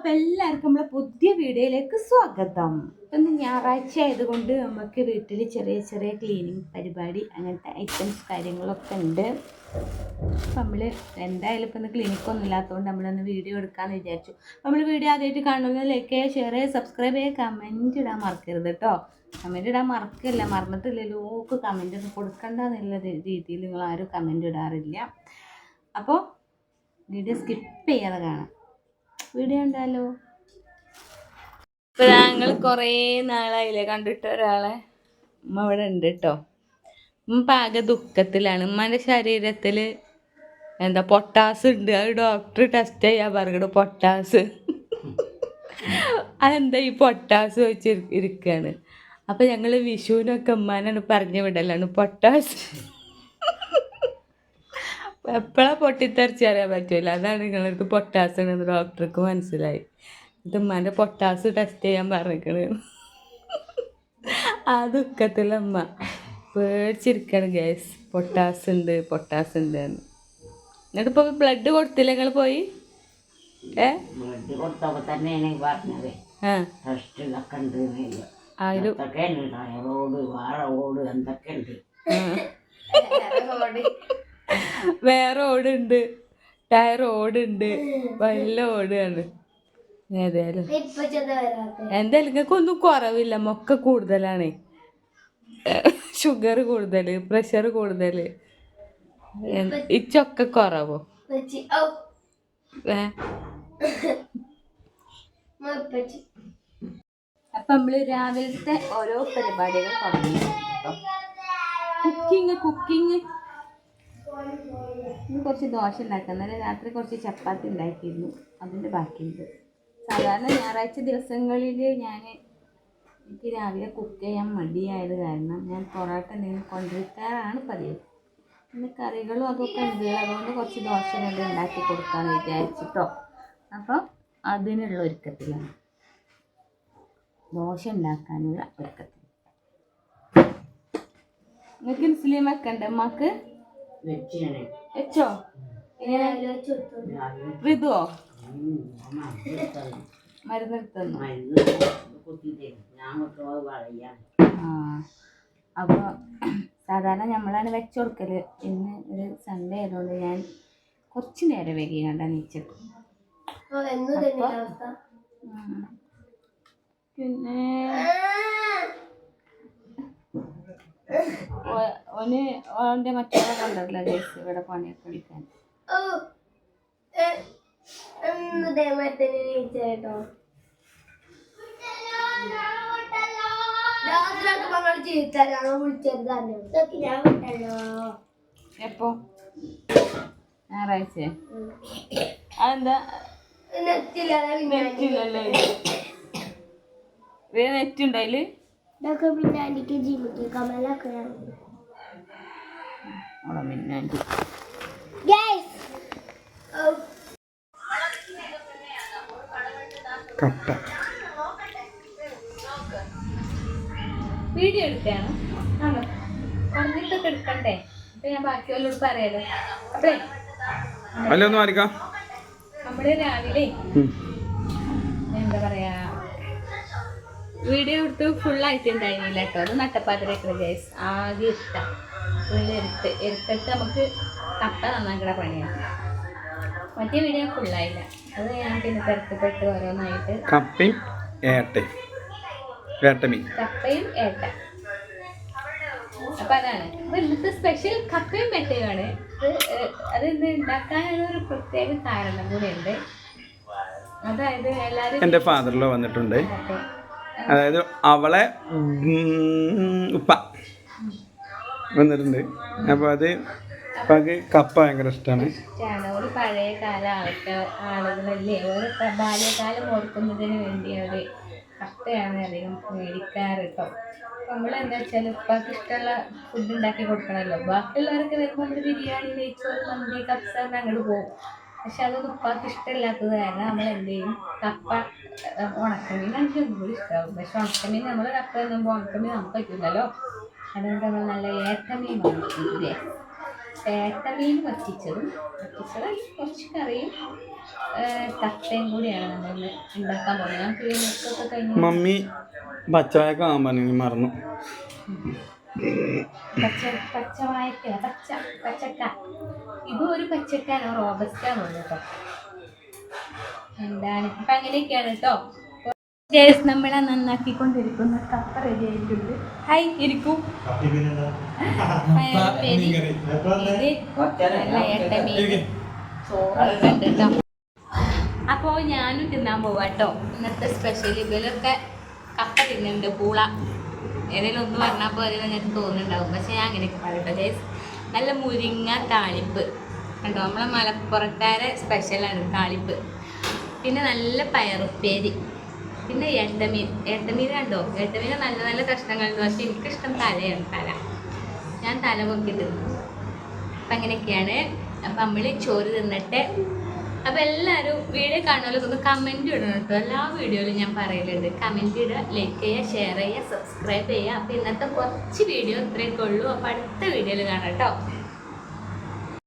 അപ്പൊ എല്ലാവർക്കും നമ്മളെ പുതിയ വീഡിയോയിലേക്ക് സ്വാഗതം. ഇന്ന് ഞായറാഴ്ച ആയതുകൊണ്ട് നമുക്ക് വീട്ടിൽ ചെറിയ ചെറിയ ക്ലീനിങ് പരിപാടി അങ്ങനത്തെ ഐറ്റംസ് കാര്യങ്ങളൊക്കെ ഉണ്ട്. അപ്പം നമ്മൾ എന്തായാലും ഇപ്പം ഇന്ന് ക്ലിനിക്കൊന്നും ഇല്ലാത്തതുകൊണ്ട് നമ്മളൊന്ന് വീഡിയോ എടുക്കാമെന്ന് വിചാരിച്ചു. നമ്മൾ വീഡിയോ ആദ്യമായിട്ട് കാണുന്നത് ലൈക്ക് ചെയ്യുക ഷെയർ ചെയ്യുക സബ്സ്ക്രൈബ് ചെയ്യുക കമന്റ് ഇടാൻ മറക്കരുത് കേട്ടോ. കമന്റ് ഇടാൻ മറക്കില്ല മറന്നിട്ടില്ലല്ലോ ഓക്ക് കമന്റ് ഒന്നും കൊടുക്കണ്ട എന്നുള്ള രീതിയിൽ നിങ്ങൾ ആരും കമന്റ് ഇടാറില്ല. അപ്പോൾ വീഡിയോ സ്കിപ്പ് ചെയ്യാതെ കാണാം. വീഡിയോ ഉണ്ടല്ലോ ഞങ്ങൾ കുറേ നാളായില്ലേ കണ്ടിട്ട് ഒരാളെ. ഉമ്മ ഇവിടെ ഉണ്ട് കേട്ടോ ഉമ്മ പാക ദുഃഖത്തിലാണ്. ഉമ്മന്റെ ശരീരത്തിൽ എന്താ പൊട്ടാസ് ഉണ്ട്. അത് ഡോക്ടർ ടെസ്റ്റ് ചെയ്യാൻ പറഞ്ഞു പൊട്ടാസ്. അതെന്താ ഈ പൊട്ടാസ് വെച്ച് ഇരിക്കുകയാണ് അപ്പം ഞങ്ങൾ വിഷുവിനൊക്കെ ഉമ്മാനാണ് പറഞ്ഞു വിടലാണ് പൊട്ടാസ്. എപ്പോഴാ പൊട്ടിത്തെറിച്ച് അറിയാൻ പറ്റില്ല അതാണ് നിങ്ങളടുത്ത് പൊട്ടാസ് ഉണ്ടെന്ന് ഡോക്ടർക്ക് മനസ്സിലായി. ഇത് ഉമ്മാന്റെ പൊട്ടാസ് ടെസ്റ്റ് ചെയ്യാൻ പറഞ്ഞിരിക്കണ് ആ ദുഃഖത്തിലമ്മ പേടിച്ചിരിക്കാണ് ഗ്യാസ് പൊട്ടാസ് ഉണ്ട് പൊട്ടാസ് ഉണ്ട് എന്ന്. എന്നിട്ട് ഇപ്പോൾ ബ്ലഡ് കൊടുത്തില്ല നിങ്ങൾ പോയി? ഏ? ആ. എന്തൊക്കെ ഉണ്ട് ടയറോട് വാഴോട് എന്തൊക്കെ ഉണ്ട് വേറെ ഓടുണ്ട്. ടയർ ഓടുണ്ട്. വല്ല ഓടുകയാണ് ഏതായാലും. എന്തായാലും നിങ്ങൾക്ക് ഒന്നും കുറവില്ല. മൊക്കെ കൂടുതലാണ്. ഷുഗർ കൂടുതൽ പ്രഷർ കൂടുതൽ ഇച്ചൊക്കെ കുറവോ? അപ്പൊ നമ്മൾ രാവിലത്തെ ഓരോ പരിപാടികൾ തുടങ്ങി. കുക്കിംഗ് കുക്കിംഗ് ഇന്ന് കുറച്ച് ദോശ ഉണ്ടാക്കാം. രാത്രി കുറച്ച് ചപ്പാത്തി ഉണ്ടാക്കിയിരുന്നു. അതിന്റെ ബാക്കിയുണ്ട്. സാധാരണ ഞായറാഴ്ച ദിവസങ്ങളിൽ ഞാൻ എനിക്ക് രാവിലെ കുക്ക് ചെയ്യാൻ മടിയായത് കാരണം ഞാൻ പൊറോട്ട എന്തെങ്കിലും കൊണ്ടുവയ്ക്കാറാണ് പതിവ്. പിന്നെ കറികളും അതൊക്കെ ഉണ്ട്. അതുകൊണ്ട് കുറച്ച് ദോശ രണ്ട് ഉണ്ടാക്കി കൊടുക്കാമെന്ന് വിചാരിച്ചിട്ടോ. അപ്പോൾ അതിനുള്ള ഒരുക്കത്തിലാണ്. ദോശ ഉണ്ടാക്കാനുള്ള ഒരുക്കത്തിൽ നിങ്ങൾക്ക് ഇൻസുലിൻ വെക്കണ്ടേ അമ്മയ്ക്ക് വെച്ചോ? ഋതുവോ മരുന്ന് എടുത്തു മരുന്ന് കുത്തി തരും ഞാൻ വെക്കുമ്പോൾ വളയാണ് ആ അപ്പോൾ സാധാരണ നമ്മളാണ് വെച്ച് കൊടുക്കൽ ഇന്ന് ഒരു സൺഡേ ആയതുകൊണ്ട് ഞാൻ കുറച്ച് നേരം വൈകി കണ്ടാ നീച്ചത്. പിന്നെ ഓന് ഓന്റെ മറ്റൊക്കെ കൊണ്ടല്ലോ ഗേസ് ഇവിടെ പണിയൊക്കെ എടുക്കാൻ. എപ്പോ? ഞായറാഴ്ച അതെന്താ? നെറ്റ് ഇത് നെറ്റ് ഉണ്ടോ അതിൽ അവിടെ മിന്നാണ്ടി കട്ട വീഡിയോ എടുക്കുകയാണ് ആണോ? പറഞ്ഞിട്ടൊക്കെ എടുക്കണ്ടേ? അപ്പൊ ഞാൻ ബാക്കിയുള്ളവരോട് പറയാലോ അപ്പേ അല്ല ഒന്ന് മാറിക്കാം. നമ്മൾ രാവിലെ വീഡിയോ എടുത്ത് ഫുൾ ഉണ്ടായിരുന്നില്ല കേട്ടോ. അത് നട്ടപ്പാതിരൊക്കെ ഗൈസ് ആകെ ഇഷ്ട. ഫുള്ള് എരുത്ത് എരുത്തിട്ട് നമുക്ക് കപ്പ നന്നാക്കണ പണിയാണ്. മറ്റേ വീഡിയോ ഫുള്ളായില്ല അത് ഞാൻ പിന്നെ തിരക്കപ്പെട്ട് ഓരോന്നായിട്ട് കപ്പയും ഏട്ടയും. ഏട്ടമീൻ കപ്പയും ഏട്ട. അപ്പൊ അതാണ്. അപ്പൊ ഇന്നത്തെ സ്പെഷ്യൽ കപ്പയും ഇത് അത് ഇന്ന് ഉണ്ടാക്കാനുള്ള ഒരു പ്രത്യേക കാരണം കൂടെയുണ്ട്. അതായത് എല്ലാരും എന്റെ ഫാദറിലോ വന്നിട്ടുണ്ട്. അതായത് അവളെ ഉപ്പ വന്നിട്ടുണ്ട്. അപ്പോൾ അത് കപ്പ ഭയങ്കര ഇഷ്ടമാണ് പഴയ ആളുകളല്ലേ. വേണ്ടി നമ്മൾ എന്താ ഇഷ്ടമുള്ള ഫുഡ് ഉണ്ടാക്കി കൊടുക്കണമല്ലോ ബാക്കിയുള്ളവരൊക്കെ വരുമ്പോൾ ബിരിയാണി നെയ്ച്ചോറ് മന്തി കപ്സ അങ്ങോട്ട് പോകും. പക്ഷെ അതൊന്നും ഉപ്പാക്ക് ഇഷ്ടമില്ലാത്തത് കാരണം നമ്മൾ എന്ത് ചെയ്യും? കപ്പ ഉണക്കമീൻ എനിക്ക് ഒന്നും ഇഷ്ടമാകും പക്ഷെ ഉണക്കമീൻ നമ്മൾ കപ്പ എന്നുമ്പോൾ ഉണക്കമീൻ നമുക്ക് പറ്റില്ലല്ലോ അതുകൊണ്ട് നമ്മൾ നല്ല ഏത്തമീൻ വാങ്ങിക്കില്ലേ ഏത്തമീൻ വറ്റിച്ചതും വറ്റിച്ചത് കുറച്ച് കറിയും കപ്പയും കൂടിയാണ് നമ്മൾ ഉണ്ടാക്കാൻ പോകുന്നത്. ഞാൻ കഴിഞ്ഞു കഴിഞ്ഞ് മമ്മി പച്ചവായ കാണാൻ പറഞ്ഞു. മറന്നു. പച്ച പച്ചവായക്ക പച്ച പച്ചക്ക. ഇതും ഒരു പച്ചക്കാണ് റോബസ്റ്റാണ് കേട്ടോ എന്താണ്? അപ്പൊ അങ്ങനെയൊക്കെയാണ് കേട്ടോ ഗേസ് നമ്മളെ നന്നാക്കിക്കൊണ്ടിരിക്കുന്ന കപ്പ റെഡി ആയിട്ടുണ്ട്. ഹായ് ഇരിക്കൂ. ഉണ്ട് കേട്ടോ അപ്പോൾ ഞാനും തിന്നാൻ പോവാട്ടോ ഇന്നത്തെ സ്പെഷ്യൽ ഇവരൊക്കെ കപ്പ തിന്നുന്നുണ്ട് പൂള. ഏതെങ്കിലും ഒന്ന് പറഞ്ഞാൽ പോലെ നിങ്ങൾക്ക് തോന്നുന്നുണ്ടാവും. പക്ഷെ ഞാൻ അങ്ങനെയൊക്കെ പറയട്ടോ ഗേസ് നല്ല മുരിങ്ങ താളിപ്പ്. കണ്ടോ? നമ്മളെ മലപ്പുറക്കാരെ സ്പെഷ്യലാണ് താളിപ്പ്. പിന്നെ നല്ല പയറുപ്പേരി. പിന്നെ എട്ടമീൻ എട്ടമീൻ കണ്ടോ? എട്ടമീൻ നല്ല നല്ല കഷ്ണങ്ങളുണ്ട്. പക്ഷെ എനിക്കിഷ്ടം തലയാണ് തല. ഞാൻ തല പൊക്കി തിന്നു അപ്പം അങ്ങനെയൊക്കെയാണ്. അപ്പം നമ്മൾ ചോറ് തിന്നിട്ട് അപ്പം എല്ലാവരും വീഡിയോ കാണുമല്ലോ ഒന്ന് കമന്റ് ഇടണം കേട്ടോ. എല്ലാ വീഡിയോയിലും ഞാൻ പറയലുണ്ട്. കമന്റ് ഇടുക ലൈക്ക് ചെയ്യുക ഷെയർ ചെയ്യുക സബ്സ്ക്രൈബ് ചെയ്യുക. അപ്പൊ ഇന്നത്തെ കുറച്ച് വീഡിയോ ഇത്രയൊക്കെ ഉള്ളൂ. അപ്പൊ അടുത്ത വീഡിയോയിൽ കാണാം കേട്ടോ.